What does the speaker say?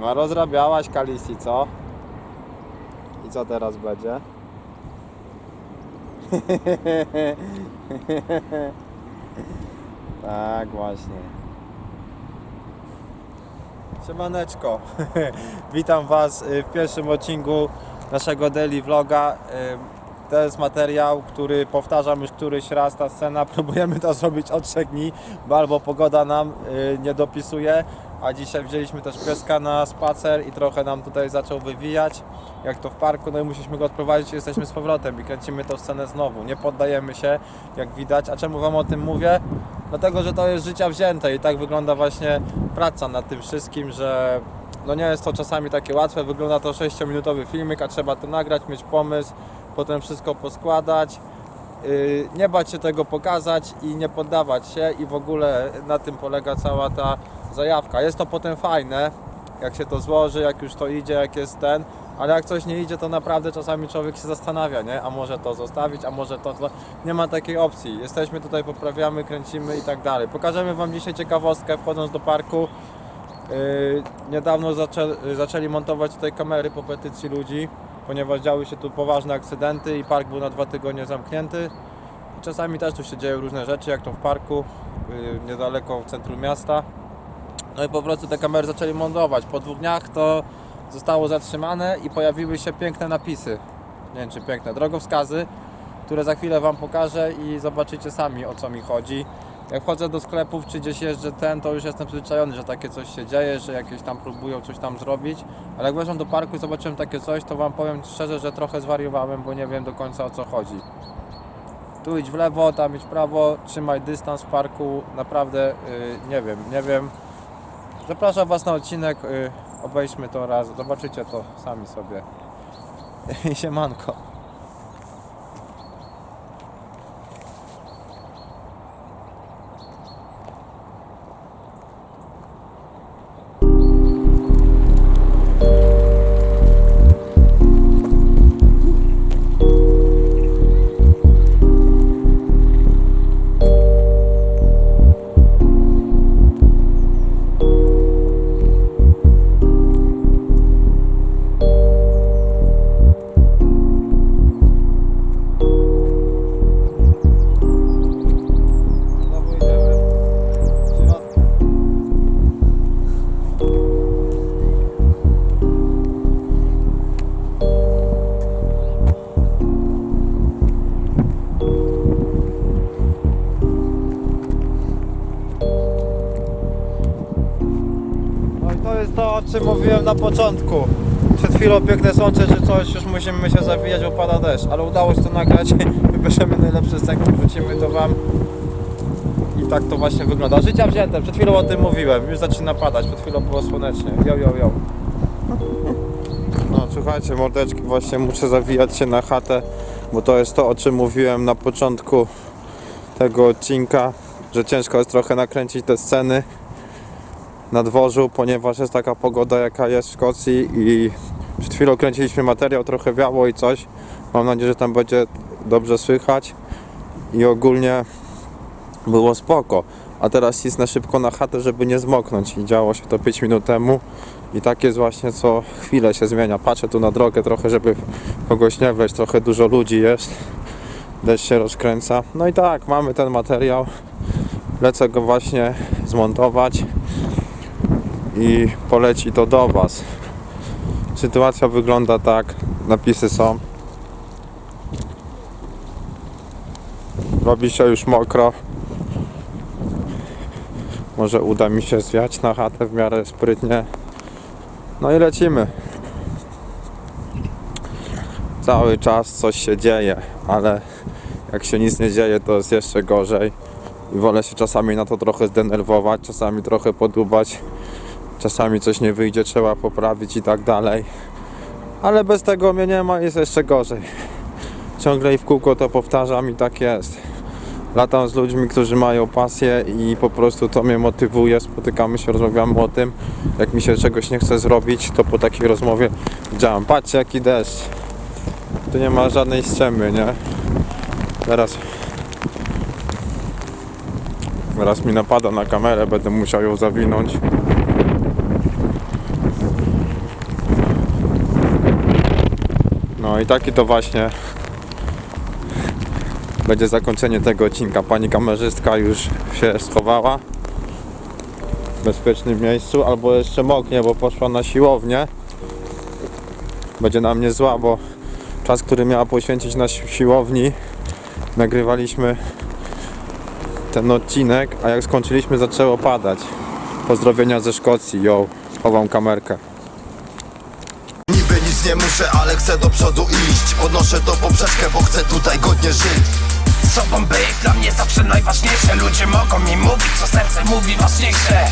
No rozrabiałaś Kalisi, co? I co teraz będzie? tak właśnie. Siemaneczko. Witam Was y, w pierwszym odcinku naszego daily vloga. Y, To jest materiał, który powtarzam już któryś raz ta scena. Próbujemy to zrobić od trzech dni, bo albo pogoda nam y, nie dopisuje, a dzisiaj wzięliśmy też pieska na spacer i trochę nam tutaj zaczął wywijać, jak to w parku, no i musieliśmy go odprowadzić i jesteśmy z powrotem i kręcimy tą scenę znowu. Nie poddajemy się, jak widać. A czemu Wam o tym mówię? Dlatego, że to jest życia wzięte i tak wygląda właśnie praca nad tym wszystkim, że no nie jest to czasami takie łatwe, wygląda to 6-minutowy filmik, a trzeba to nagrać, mieć pomysł, potem wszystko poskładać, yy, nie bać się tego pokazać i nie poddawać się i w ogóle na tym polega cała ta zajawka. Jest to potem fajne, jak się to złoży, jak już to idzie, jak jest ten, ale jak coś nie idzie, to naprawdę czasami człowiek się zastanawia, nie? A może to zostawić, a może to... Nie ma takiej opcji. Jesteśmy tutaj, poprawiamy, kręcimy i tak dalej. Pokażemy Wam dzisiaj ciekawostkę, wchodząc do parku. Yy, niedawno zaczę, zaczęli montować tutaj kamery po petycji ludzi, ponieważ działy się tu poważne akcydenty i park był na dwa tygodnie zamknięty. Czasami też tu się dzieją różne rzeczy, jak to w parku, yy, niedaleko w centrum miasta. No i po prostu te kamery zaczęli montować. Po dwóch dniach to zostało zatrzymane i pojawiły się piękne napisy. Nie wiem czy piękne, drogowskazy, które za chwilę Wam pokażę i zobaczycie sami o co mi chodzi. Jak wchodzę do sklepów czy gdzieś jeżdżę ten, to już jestem przyzwyczajony, że takie coś się dzieje, że jakieś tam próbują coś tam zrobić. Ale jak weszłem do parku i zobaczyłem takie coś, to Wam powiem szczerze, że trochę zwariowałem, bo nie wiem do końca o co chodzi. Tu idź w lewo, tam idź w prawo, trzymaj dystans w parku, naprawdę yy, nie wiem, nie wiem. Zapraszam Was na odcinek, yy, obejrzmy to raz, zobaczycie to sami sobie. Siemanko. Czym mówiłem na początku. Przed chwilą piękne słońce czy coś, już musimy się zawijać, bo pada deszcz, ale udało się to nagrać. Wybierzemy najlepsze scenki, wrzucimy to Wam. I tak to właśnie wygląda. Życia wzięte, przed chwilą o tym mówiłem, już zaczyna padać, przed chwilą było słonecznie. Jo, jo, jo. No słuchajcie, mordeczki, właśnie muszę zawijać się na chatę, bo to jest to, o czym mówiłem na początku tego odcinka, że ciężko jest trochę nakręcić te sceny na dworzu, ponieważ jest taka pogoda jaka jest w Szkocji i przed chwilą kręciliśmy materiał, trochę wiało i coś. Mam nadzieję, że tam będzie dobrze słychać i ogólnie było spoko. A teraz cisnę szybko na chatę, żeby nie zmoknąć i działo się to 5 minut temu i tak jest właśnie co chwilę się zmienia. Patrzę tu na drogę trochę, żeby kogoś nie wleźć, trochę dużo ludzi jest. Deszcz się rozkręca. No i tak, mamy ten materiał. Lecę go właśnie zmontować i poleci to do Was. Sytuacja wygląda tak, napisy są. Robi się już mokro. Może uda mi się zwiać na chatę w miarę sprytnie. No i lecimy. Cały czas coś się dzieje, ale jak się nic nie dzieje, to jest jeszcze gorzej. I wolę się czasami na to trochę zdenerwować, czasami trochę podubać czasami coś nie wyjdzie, trzeba poprawić i tak dalej. Ale bez tego mnie nie ma, jest jeszcze gorzej. Ciągle i w kółko to powtarzam i tak jest. Latam z ludźmi, którzy mają pasję i po prostu to mnie motywuje. Spotykamy się, rozmawiamy o tym. Jak mi się czegoś nie chce zrobić, to po takiej rozmowie działam. Patrzcie jaki deszcz. Tu nie ma żadnej ściemy, nie? Teraz Teraz mi napada na kamerę, będę musiał ją zawinąć. No i taki to właśnie będzie zakończenie tego odcinka. Pani kamerzystka już się schowała w bezpiecznym miejscu, albo jeszcze moknie, bo poszła na siłownię. Będzie na mnie zła, bo czas, który miała poświęcić na si- siłowni, nagrywaliśmy ten odcinek, a jak skończyliśmy zaczęło padać. Pozdrowienia ze Szkocji, yo, chowam kamerkę. Nic nie muszę, ale chcę do przodu iść. Podnoszę to poprzeczkę, bo chcę tutaj godnie żyć. Sobą być dla mnie zawsze najważniejsze. Ludzie mogą mi mówić, co serce mówi ważniejsze